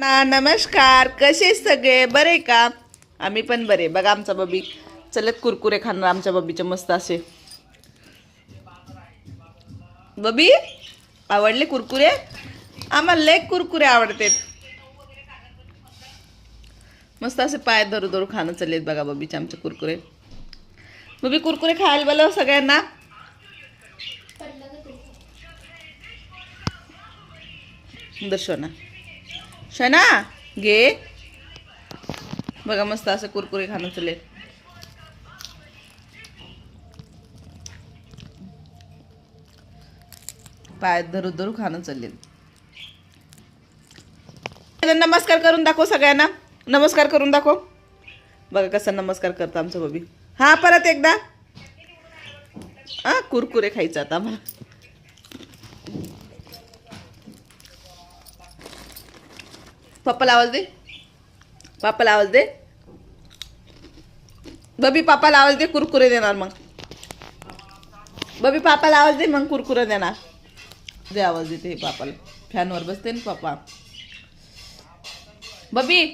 ना नमस्कार. कसे सगळे? बरे का? आम्ही पण बरे. बघा आमचा बबी. चलत कुरकुरे खाणार आमच्या बबीचे मस्त असे. बबी आवडले कुरकुरे? आम्हाला लय कुरकुरे आवडतात. मस्त असे पाय धरू धरू खाणं चाललेत बघा बबीचे आमचे कुरकुरे. बबी कुरकुरे खायला बोलव सगळ्यांना. दर्शना शना घे. बघा मस्त असं कुरकुरे खाणं चालेल पायात धरू धरू खाणं चालेल नमस्कार करून दाखव सगळ्यांना. नमस्कार करून दाखव. बघा कसा नमस्कार करतो आमचं बबी. हा परत एकदा. हा कुरकुरे खायचं आता आम्हाला. पप्पाला आवाज दे पापाला आवाज दे बबी पापाला आवाज दे कुरकुरे देणार मग बबी पापाला आवाज दे मग कुरकुरे देणार दे आवाज देते पापाला फॅनवर बसते ना पापा बबी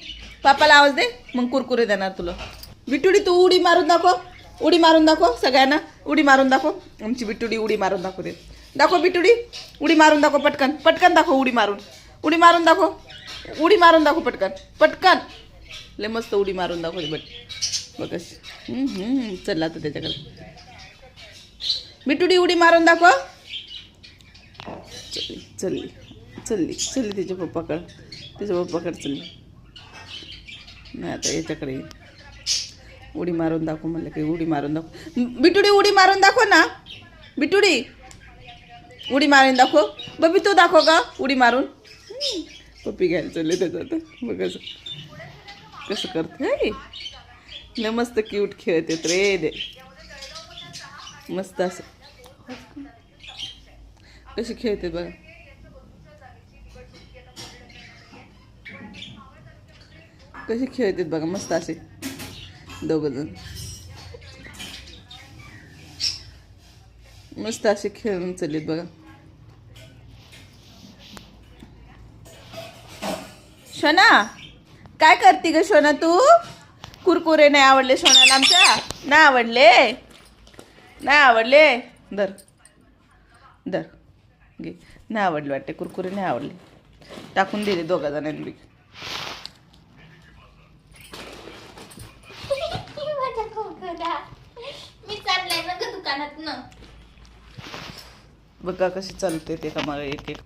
पापाला आवाज दे मग कुरकुरे देणार तुला बिटुडी तू उडी मारून दाखव उडी मारून दाखव सगळ्यांना उडी मारून दाखव आमची बिटुडी उडी मारून दाखवते दाखव बिटुडी उडी मारून दाखव पटकन पटकन दाखव उडी मारून उडी मारून दाखव उडी मारून दाखव पटकन. पटकन. लय मस्त उडी मारून दाखव बट बघ चल आता त्याच्याकडे. बिटुडी उडी मारून दाखव. चलली चलली. चलली चलली तिच्या पप्पाकडं. तिच्या पप्पाकडे चलली. नाही आता याच्याकडे उडी मारून दाखव म्हणलं की उडी मारून दाखव. बिटुडी उडी मारून दाखव ना. बिटुडी उडी मारून दाखव. बबी तू दाखव का? उडी मारून. पप्पी घ्यायला चालले त्याचं बघ कसं कसं करते लय मस्त क्यूट खेळतेत रे दे मस्त असं. कशी खेळते बघा. कशी खेळतात बघा मस्त असे. दोघंजण मस्त असे खेळून चाललेत बघा. शोना काय करते ग शोना तू? कुरकुरे नाही आवडले सोनाला आमच्या? नाही आवडले? नाही आवडले? धर. धर. घे. नाही आवडले वाटते कुरकुरे नाही आवडले. टाकून दिले दोघा जणांनी बघा कशी चालते ते का मला एक एक.